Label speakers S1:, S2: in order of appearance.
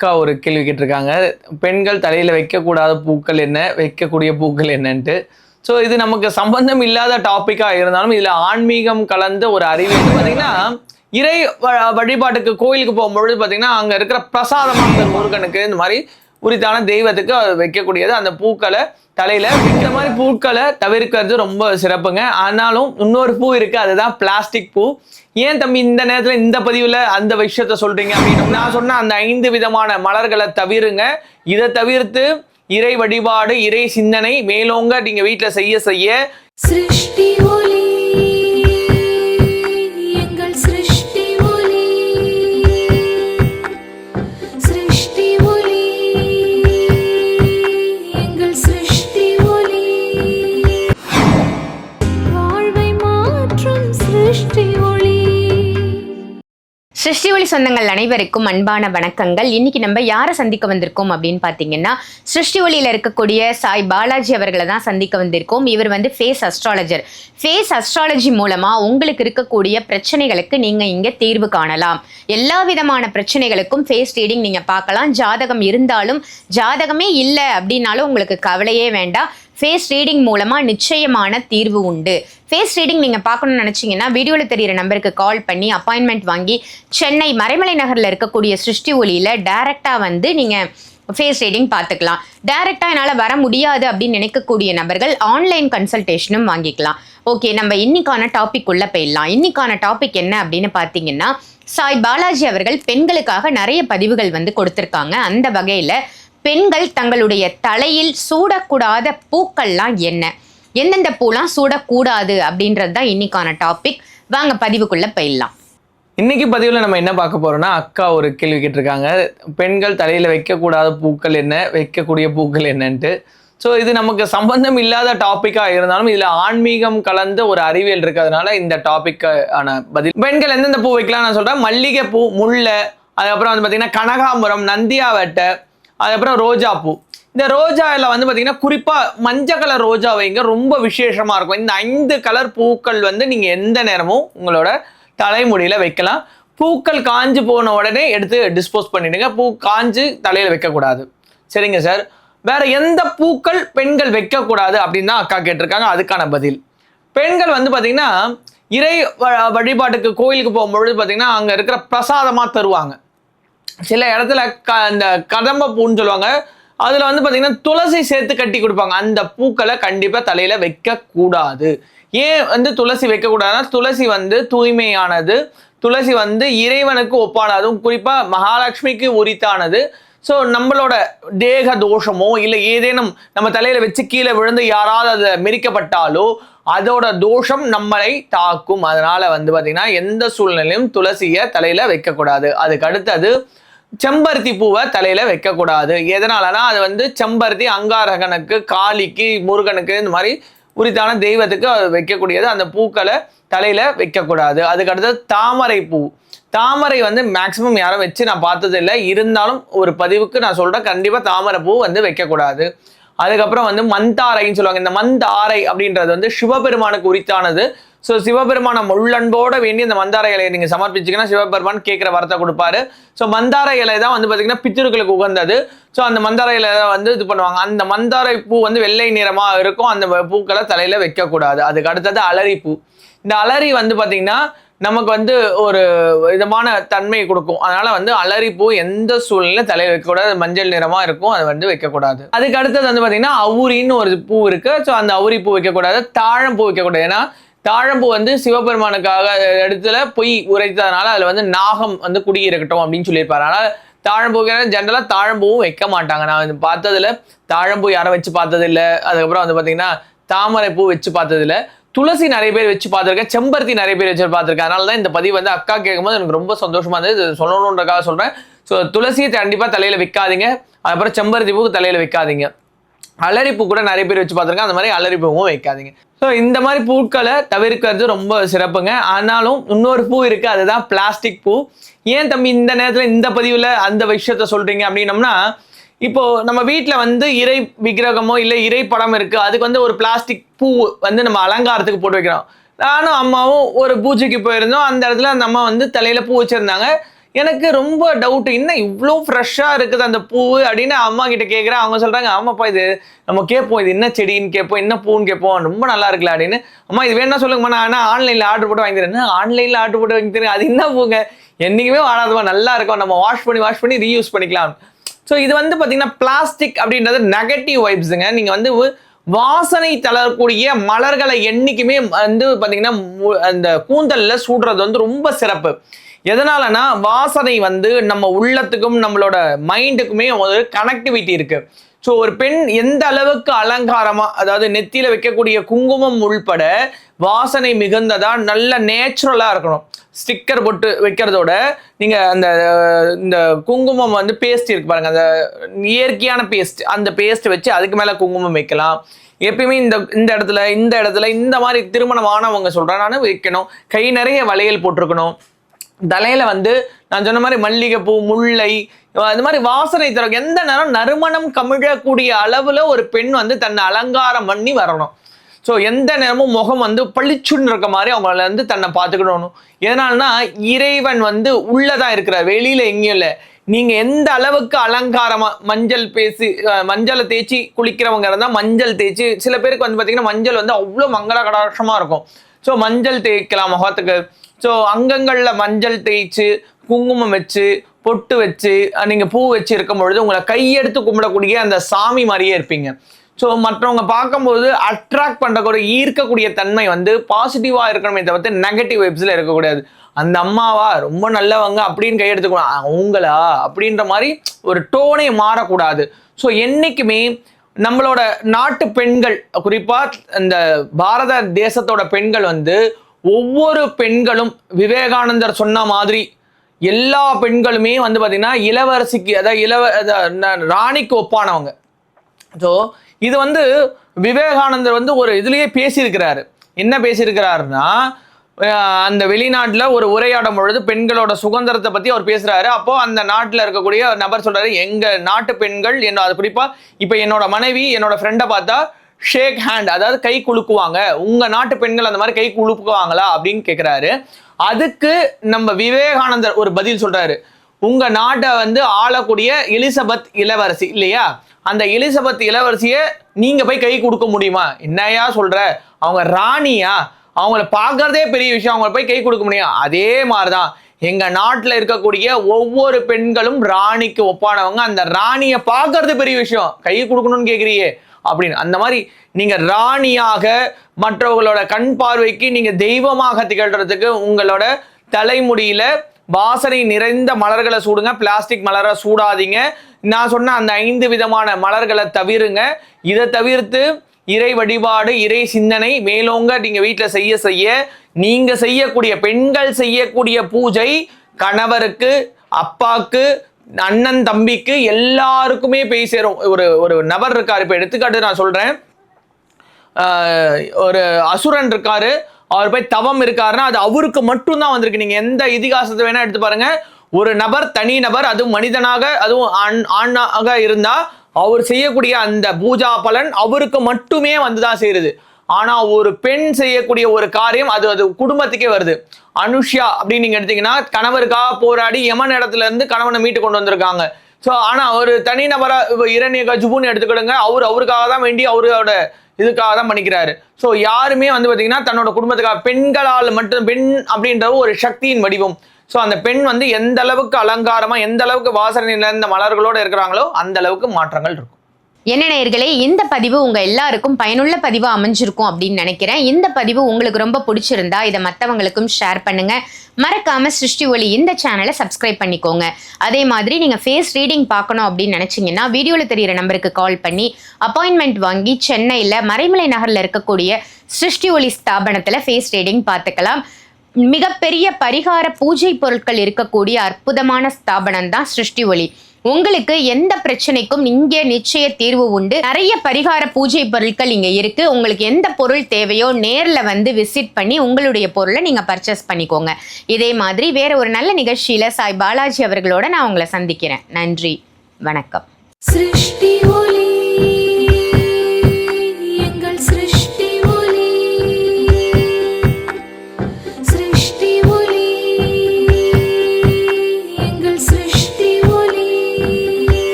S1: அக்கா ஒரு கேள்வி கேட்டிருக்காங்க. பெண்கள் தலையில் வைக்கக்கூடாத பூக்கள் என்ன? வைக்கக்கூடிய பூக்கள் என்னன்ட்டு. ஸோ இது நமக்கு சம்பந்தம் இல்லாத டாப்பிக்காக இருந்தாலும் இதில் ஆன்மீகம் கலந்த ஒரு அறிவு பார்த்தீங்கன்னா இறை வ- வழிபாட்டுக்கு கோயிலுக்கு போகும்பொழுது பார்த்தீங்கன்னா அங்கே இருக்கிற பிரசாதமாக முருகனுக்கு இந்த மாதிரி உரித்தான தெய்வத்துக்கு வைக்கக்கூடியது. அந்த பூக்களை தலையில இந்த மாதிரி பூக்களை தவிர்க்கிறது ரொம்ப சிறப்புங்க. ஆனாலும் இன்னொரு பூ இருக்கு அதுதான் பிளாஸ்டிக் பூ. ஏன் தம்பி இந்த நேரத்துல இந்த பதிவுல அந்த விஷயத்த சொல்றீங்க அப்படின்னு? நான் சொன்ன அந்த ஐந்து விதமான மலர்களை தவிருங்க. இதை தவிர்த்து இறை வழிபாடு இறை சிந்தனை மேலோங்க நீங்க வீட்டுல செய்ய செய்ய.
S2: சிருஷ்டி ஒளி
S3: சிருஷ்டிவழி சொந்தங்கள் அனைவருக்கும் அன்பான வணக்கங்கள். இன்னைக்கு நம்ம யாரை சந்திக்க வந்திருக்கோம் அப்படின்னு பார்த்தீங்கன்னா சிருஷ்டிவழியில் இருக்கக்கூடிய சாய் பாலாஜி அவர்களை தான் சந்திக்க வந்திருக்கோம். இவர் வந்து ஃபேஸ் அஸ்ட்ராலஜர் ஃபேஸ் அஸ்ட்ராலஜி மூலமாக உங்களுக்கு இருக்கக்கூடிய பிரச்சனைகளுக்கு நீங்கள் இங்கே தீர்வு காணலாம். எல்லா விதமான பிரச்சனைகளுக்கும் ஃபேஸ் ரீடிங் நீங்கள் பார்க்கலாம். ஜாதகம் இருந்தாலும் ஜாதகமே இல்லை அப்படின்னாலும் உங்களுக்கு கவலையே வேண்டாம். ஃபேஸ் ரீடிங் மூலமாக நிச்சயமான தீர்வு உண்டு. ஃபேஸ் ரீடிங் நீங்கள் பார்க்கணும்னு நினச்சிங்கன்னா வீடியோவில் தெரிகிற நம்பருக்கு கால் பண்ணி அப்பாயின்மெண்ட் வாங்கி சென்னை மறைமலை நகரில் இருக்கக்கூடிய சிருஷ்டி ஒளியில் டைரெக்டாக வந்து நீங்கள் ஃபேஸ் ரீடிங் பார்த்துக்கலாம். டைரெக்டாக என்னால் வர முடியாது அப்படின்னு நினைக்கக்கூடிய நபர்கள் ஆன்லைன் கன்சல்டேஷனும் வாங்கிக்கலாம். ஓகே நம்ம இன்னைக்கான டாபிக் உள்ளே போயிடலாம். இன்னைக்கான டாபிக் என்ன அப்படின்னு பார்த்தீங்கன்னா சாய் பாலாஜி அவர்கள் பெண்களுக்காக நிறைய பதிவுகள் வந்து கொடுத்துருக்காங்க. அந்த வகையில் பெண்கள் தங்களுடைய தலையில் சூடக்கூடாத பூக்கள்லாம் என்ன? எந்தெந்த பூலாம் சூடக்கூடாது அப்படின்றது தான் இன்னைக்கான டாபிக் வாங்க பதிவுக்குள்ள போயிடலாம்.
S1: இன்னைக்கு பதிவில் நம்ம என்ன பார்க்க போறோம்னா அக்கா ஒரு கேள்வி கேட்டிருக்காங்க. பெண்கள் தலையில் வைக்கக்கூடாத பூக்கள் என்ன? வைக்கக்கூடிய பூக்கள் என்னன்ட்டு. ஸோ இது நமக்கு சம்பந்தம் இல்லாத டாப்பிக்காக இருந்தாலும் இதில் ஆன்மீகம் கலந்த ஒரு அறிவியல் இருக்கிறதுனால இந்த டாப்பிக்கான பதில். பெண்கள் எந்தெந்த பூ வைக்கலாம் நான் சொல்கிறேன் மல்லிகை பூ முல்லை அதுக்கப்புறம் வந்து பார்த்தீங்கன்னா கனகாம்பரம் நந்தியாவட்டை அதுக்கப்புறம் ரோஜா பூ. இந்த ரோஜாவில் வந்து பார்த்தீங்கன்னா குறிப்பாக மஞ்சள் கலர் ரோஜா வைங்க ரொம்ப விசேஷமாக இருக்கும். இந்த ஐந்து கலர் பூக்கள் வந்து நீங்கள் எந்த நேரமும் உங்களோட தலைமுடியில் வைக்கலாம். பூக்கள் காஞ்சு போன உடனே எடுத்து டிஸ்போஸ் பண்ணிடுங்க. பூ காஞ்சு தலையில் வைக்கக்கூடாது. சரிங்க சார். வேற எந்த பூக்கள் பெண்கள் வைக்கக்கூடாது அப்படின்னு தான் அக்கா கேட்டிருக்காங்க. அதுக்கான பதில். பெண்கள் வந்து பார்த்தீங்கன்னா இறை வ- வழிபாட்டுக்கு கோயிலுக்கு போகும்பொழுது பார்த்தீங்கன்னா அங்கே இருக்கிற பிரசாதமாக தருவாங்க. சில இடத்துல க அந்த கதம்ப பூன்னு சொல்லுவாங்க. அதில் வந்து பார்த்தீங்கன்னா துளசி சேர்த்து கட்டி கொடுப்பாங்க. அந்த பூக்களை கண்டிப்பாக தலையில் வைக்கக்கூடாது. ஏன் வந்து துளசி வைக்கக்கூடாதுன்னா துளசி வந்து தூய்மையானது. துளசி வந்து இறைவனுக்கு ஒப்பானதும் குறிப்பாக மகாலட்சுமிக்கு உரித்தானது. ஸோ நம்மளோட தேக தோஷமோ இல்லை ஏதேனும் நம்ம தலையில் வச்சு கீழே விழுந்து யாராவது அதை மெரிக்கப்பட்டாலோ அதோட தோஷம் நம்மளை தாக்கும். அதனால் வந்து பார்த்திங்கன்னா எந்த சூழ்நிலையும் துளசியை தலையில் வைக்கக்கூடாது. அதுக்கு அடுத்தது செம்பருத்தி பூவை தலையில வைக்கக்கூடாது. எதனாலனா அது வந்து செம்பருத்தி அங்காரகனுக்கு காளிக்கு முருகனுக்கு இந்த மாதிரி உரித்தான தெய்வத்துக்கு அது வைக்கக்கூடியது. அந்த பூக்களை தலையில வைக்கக்கூடாது. அதுக்கு அடுத்தது தாமரை பூ. தாமரை வந்து மேக்சிமம் யாரும் வச்சு நான் பார்த்ததில்லை. இருந்தாலும் ஒரு பதிவுக்கு நான் சொல்கிறேன் கண்டிப்பாக தாமரை பூ வந்து வைக்கக்கூடாது. அதுக்கப்புறம் வந்து மந்தாரைன்னு சொல்லுவாங்க. இந்த மந்தாரை அப்படின்றது வந்து சிவபெருமானுக்கு உரித்தானது. ஸோ சிவபெருமான உள்ளன்போட வேண்டி இந்த மந்தார இலையை நீங்கள் சமர்ப்பிச்சிங்கன்னா சிவபெருமான் கேட்குற வரத்தை கொடுப்பாரு. ஸோ மந்தார இலை தான் வந்து பார்த்தீங்கன்னா பித்திருக்களுக்கு உகந்தது. ஸோ அந்த மந்தார இலை வந்து இது பண்ணுவாங்க. அந்த மந்தாரை பூ வந்து வெள்ளை நிறமாக இருக்கும். அந்த பூக்களை தலையில் வைக்கக்கூடாது. அதுக்கு அடுத்தது அலரி பூ. இந்த அலரி வந்து பார்த்தீங்கன்னா நமக்கு வந்து ஒரு விதமான தன்மையை கொடுக்கும். அதனால வந்து அலரி பூ எந்த சூழ்நிலையும் தலையில் வைக்கக்கூடாது. மஞ்சள் நிறமா இருக்கும். அது வந்து வைக்கக்கூடாது. அதுக்கு அடுத்தது வந்து பார்த்தீங்கன்னா அவுரின்னு ஒரு பூ இருக்கு. ஸோ அந்த அவுரி பூ வைக்கக்கூடாது. தாழம் பூ வைக்கக்கூடாது. ஏன்னா தாழம்பூ வந்து சிவபெருமானுக்காக இடத்துல பொய் உரைத்ததுனால அதில் வந்து நாகம் வந்து குடியிருக்கட்டும் அப்படின்னு சொல்லியிருப்பாரு. ஆனால் தாழம்பூ ஜென்ரலாக தாழம்பூவும் வைக்க மாட்டாங்க. நான் வந்து பார்த்ததுல தாழம்பூ யாரும் வச்சு பார்த்ததில்ல? அதுக்கப்புறம் வந்து பார்த்தீங்கன்னா தாமரை பூ வச்சு பார்த்ததில்ல. துளசி நிறைய பேர் வச்சு பார்த்துருக்கேன். செம்பருத்தி நிறைய பேர் வச்சு பார்த்துருக்கேன். அதனால தான் இந்த பதிவு வந்து அக்கா கேட்கும்போது எனக்கு ரொம்ப சந்தோஷமா இருந்தது. சொல்லணுன்றக்காக சொல்றேன். ஸோ துளசியை கண்டிப்பாக தலையில வைக்காதீங்க. அதுக்கப்புறம் செம்பருத்தி பூ தலையில வைக்காதீங்க. அலரிப்பூ கூட நிறைய பேர் வச்சு பார்த்துருக்கேன். அந்த மாதிரி அலரிப்பூவும் வைக்காதீங்க. ஸோ இந்த மாதிரி பூக்களை தவிர்க்கிறது ரொம்ப சிறப்புங்க. ஆனாலும் இன்னொரு பூ இருக்குது அதுதான் பிளாஸ்டிக் பூ. ஏன் தம்பி இந்த நேரத்தில் இந்த பதிவில் அந்த விஷயத்த சொல்கிறீங்க அப்படின்னம்னா இப்போது நம்ம வீட்டில் வந்து இறை விக்கிரகமோ இல்லை இறை படம் இருக்குது அதுக்கு வந்து ஒரு பிளாஸ்டிக் பூ வந்து நம்ம அலங்காரத்துக்கு போட்டு வைக்கிறோம். நானும் அம்மாவும் ஒரு பூஜைக்கு போயிருந்தோம். அந்த இடத்துல அந்த அம்மா வந்து தலையில் பூ வச்சுருந்தாங்க. எனக்கு ரொம்ப டவுட் இன்னும் இவ்வளோ ஃப்ரெஷ்ஷாக இருக்குது அந்த பூ அப்படின்னு அம்மா கிட்ட கேட்குறேன் அவங்க சொல்கிறாங்க ஆமாப்பா இது நம்ம கேட்போம் இது என்ன செடின்னு கேட்போம் என்ன பூன்னு கேட்போம் ரொம்ப நல்லா இருக்குல்ல அப்படின்னு. அம்மா இது வேணா சொல்லுங்கம்மா. நான் ஆனால் ஆன்லைனில் ஆர்டர் போட்டு வாங்கி தரேன். ஆன்லைனில் ஆர்டர் போட்டு வாங்கி தரேன்? அது என்ன பூங்க? என்றைக்குமே வாழாதவா நல்லா இருக்கும். நம்ம வாஷ் பண்ணி வாஷ் பண்ணி ரீயூஸ் பண்ணிக்கலாம். ஸோ இது வந்து பார்த்தீங்கன்னா பிளாஸ்டிக் அப்படின்றது நெகட்டிவ் வைப்ஸுங்க நீங்கள் வந்து வாசனை தளரக்கூடிய மலர்களை என்றைக்குமே வந்து பார்த்தீங்கன்னா மு- அந்த கூந்தலில் சூடுறது வந்து ரொம்ப சிறப்பு. எதனாலனா வாசனை வந்து நம்ம உள்ளத்துக்கும் நம்மளோட மைண்டுக்குமே ஒரு கனெக்டிவிட்டி இருக்குது ஸோ ஒரு பெண் எந்த அளவுக்கு அலங்காரமா அதாவது நெத்தியில வைக்கக்கூடிய குங்குமம் உள்பட வாசனை மிகுந்ததா நல்ல நேச்சுரலா இருக்கணும். ஸ்டிக்கர் போட்டு வைக்கிறதோட நீங்க அந்த இந்த குங்குமம் வந்து பேஸ்ட் இருக்கு பாருங்க. அந்த இயற்கையான பேஸ்ட் அந்த பேஸ்ட் வச்சு அதுக்கு மேல குங்குமம் வைக்கலாம். எப்பயுமே இந்த இந்த இடத்துல இந்த இடத்துல இந்த மாதிரி திருமணமானவங்க சொல்கிறேன் சொல்றேன் நான் வைக்கணும். கை நிறைய வளையல் போட்டிருக்கணும். தலையில வந்து நான் சொன்ன மாதிரி மல்லிகைப்பூ முல்லை அது மாதிரி வாசனை தரும் எந்த நேரம் நறுமணம் கமிழக்கூடிய அளவுல ஒரு பெண் வந்து தன்னை அலங்காரம் பண்ணி வரணும். ஸோ எந்த நேரமும் முகம் வந்து பளிச்சுன்னு இருக்க மாதிரி அவங்கள வந்து தன்னை பார்த்துக்கணும் எதனால்னா இறைவன் வந்து உள்ளதான் இருக்கிறார் வெளியில எங்கேயும் இல்லை. நீங்க எந்த அளவுக்கு அலங்காரமா மஞ்சள் பேசி மஞ்சளை தேய்ச்சி குளிக்கிறவங்க இருந்தால் மஞ்சள் தேய்ச்சி சில பேருக்கு வந்து பார்த்தீங்கன்னா மஞ்சள் வந்து அவ்வளோ மங்கள கடாட்சமாக இருக்கும். ஸோ மஞ்சள் தேய்க்கலாம் முகத்துக்கு. ஸோ அங்கங்களில் மஞ்சள் தேய்ச்சு குங்குமம் வச்சு பொட்டு வச்சு நீங்கள் பூ வச்சு இருக்கும் பொழுது உங்களை கையெடுத்து கும்பிடக்கூடிய அந்த சாமி மாதிரியே இருப்பீங்க. ஸோ மற்றவங்க பார்க்கும்போது அட்ராக்ட் பண்ணக்கூடிய ஈர்க்கக்கூடிய தன்மை வந்து பாசிட்டிவாக இருக்கணுமே தவிர்த்து நெகட்டிவ் வைப்ஸ்ல இருக்கக்கூடாது. அந்த அம்மாவா ரொம்ப நல்லவங்க அப்படின்னு கையெடுத்துக்கணும். அவங்களா அப்படின்ற மாதிரி ஒரு டோனே மாறக்கூடாது. ஸோ என்னைக்குமே நம்மளோட நாட்டு பெண்கள் குறிப்பாக இந்த பாரத தேசத்தோட பெண்கள் வந்து ஒவ்வொரு பெண்களும் விவேகானந்தர் சொன்ன மாதிரி எல்லா பெண்களுமே வந்து பார்த்தீங்கன்னா இளவரசிக்கு அதாவது இளவ ராணிக்கு ஒப்பானவங்க. ஸோ இது வந்து விவேகானந்தர் வந்து ஒரு இதுலேயே பேசியிருக்கிறாரு. என்ன பேசியிருக்கிறாருன்னா அந்த வெளிநாட்டில் ஒரு உரையாடும் பொழுது பெண்களோட சுதந்திரத்தை பற்றி அவர் பேசுகிறாரு அப்போ அந்த நாட்டில் இருக்கக்கூடிய நபர் சொல்கிறாரு எங்கள் நாட்டு பெண்கள் என்ன அது குறிப்பாக இப்போ என்னோட மனைவி என்னோட ஃப்ரெண்டை பார்த்தா ஷேக் ஹேண்ட் அதாவது கை குலுக்குவாங்க. உங்க நாட்டு பெண்கள் அந்த மாதிரி கை குலுக்குவாங்களா அப்படின்னு கேட்கிறாரு அதுக்கு நம்ம விவேகானந்தர் ஒரு பதில் சொல்றாரு. உங்க நாட்டை வந்து ஆளக்கூடிய எலிசபெத் இளவரசி இல்லையா? அந்த எலிசபெத் இளவரசியை நீங்க போய் கை கொடுக்க முடியுமா? என்னையா சொல்ற? அவங்க ராணியா? அவங்கள பார்க்கறதே பெரிய விஷயம். அவங்கள போய் கை கொடுக்க முடியும்? அதே மாதிரிதான். எங்க நாட்டுல இருக்கக்கூடிய ஒவ்வொரு பெண்களும் ராணிக்கு ஒப்பானவங்க. அந்த ராணியை பார்க்கறது பெரிய விஷயம். கை கொடுக்கணும்னு கேக்குறியே அப்படின்னு. அந்த மாதிரி நீங்கள் ராணியாக மற்றவங்களோட கண் பார்வைக்கு நீங்கள் தெய்வமாக திகழ்கிறதுக்கு உங்களோட தலைமுடியில் வாசனை நிறைந்த மலர்களை சூடுங்க. பிளாஸ்டிக் மலரை சூடாதீங்க. நான் சொன்ன அந்த ஐந்து விதமான மலர்களை தவிருங்க. இதை தவிர்த்து இறை வழிபாடு இறை சிந்தனை மேலோங்க நீங்கள் வீட்டில் செய்ய செய்ய நீங்கள் செய்யக்கூடிய பெண்கள் செய்யக்கூடிய பூஜை கணவருக்கு அப்பாக்கு அண்ணன் தம்பிக்கு எல்லாருக்குமே போய் சேரும். ஒரு ஒரு நபர் இருக்கார். இப்போ எடுத்துக்காட்டு நான் சொல்கிறேன் ஒரு அசுரன் இருக்காரு. அவர் போய் தவம் இருக்காருன்னா அது அவருக்கு மட்டும்தான் வந்திருக்கு. நீங்கள் எந்த இதிகாசத்தை வேணால் எடுத்து பாருங்கள் ஒரு நபர் தனி நபர் அதுவும் மனிதனாக அதுவும் ஆண் ஆணாக இருந்தால் அவர் செய்யக்கூடிய அந்த பூஜா பலன் அவருக்கு மட்டுமே வந்து தான் செய்கிறது ஆனா ஒரு பெண் செய்யக்கூடிய ஒரு காரியம் அது அது குடும்பத்துக்கே வருது. அனுஷ்யா அப்படின்னு நீங்க எடுத்தீங்கன்னா கணவருக்காக போராடி யமன் இடத்துல இருந்து கணவனை மீட்டு கொண்டு வந்திருக்காங்க. ஸோ ஆனால் ஒரு தனிநபரா இரணிய கஜுபுன்னு எடுத்துக்கிடுங்க அவர் அவருக்காக தான் வேண்டி அவரோட இதுக்காக தான் பண்ணிக்கிறாரு. ஸோ யாருமே வந்து பார்த்தீங்கன்னா தன்னோட குடும்பத்துக்காக பெண்களால் மட்டும் பெண் அப்படின்ற ஒரு சக்தியின் வடிவம். ஸோ அந்த பெண் வந்து எந்த அளவுக்கு அலங்காரமாக எந்த அளவுக்கு வாசனை நிறைந்த மலர்களோடு இருக்கிறாங்களோ அந்த அளவுக்கு மாற்றங்கள் இருக்கும்.
S3: என்ன நேயர்களே இந்த பதிவு உங்கள் எல்லாருக்கும் பயனுள்ள பதிவு அமைஞ்சிருக்கும் அப்படின்னு நினைக்கிறேன். இந்த பதிவு உங்களுக்கு ரொம்ப பிடிச்சிருந்தா இதை மற்றவங்களுக்கும் ஷேர் பண்ணுங்க. மறக்காம சிருஷ்டி ஒளி இந்த சேனலை சப்ஸ்கிரைப் பண்ணிக்கோங்க. அதே மாதிரி நீங்கள் ஃபேஸ் ரீடிங் பார்க்கணும் அப்படின்னு நினைச்சீங்கன்னா வீடியோவில் தெரியிற நம்பருக்கு கால் பண்ணி அப்பாயின்மெண்ட் வாங்கி சென்னையில் மறைமலை நகரில் இருக்கக்கூடிய சிருஷ்டி ஒளி ஸ்தாபனத்தில் ஃபேஸ் ரீடிங் பார்த்துக்கலாம். மிகப்பெரிய பரிகார பூஜை பொருட்கள் இருக்கக்கூடிய அற்புதமான ஸ்தாபனம் தான் சிருஷ்டி ஒளி. உங்களுக்கு எந்த பிரச்சனைக்கும் இங்கே நிச்சய தீர்வு உண்டு. நிறைய பரிகார பூஜை பொருட்கள் இங்கே இருக்கு. உங்களுக்கு எந்த பொருள் தேவையோ நேரில் வந்து விசிட் பண்ணி உங்களுடைய பொருளை நீங்கள் பர்ச்சேஸ் பண்ணிக்கோங்க. இதே மாதிரி வேற ஒரு நல்ல நிகழ்ச்சியில் சாய் பாலாஜி அவர்களோட நான் உங்களை சந்திக்கிறேன். நன்றி. வணக்கம்.
S2: சிருஷ்டி ஒளி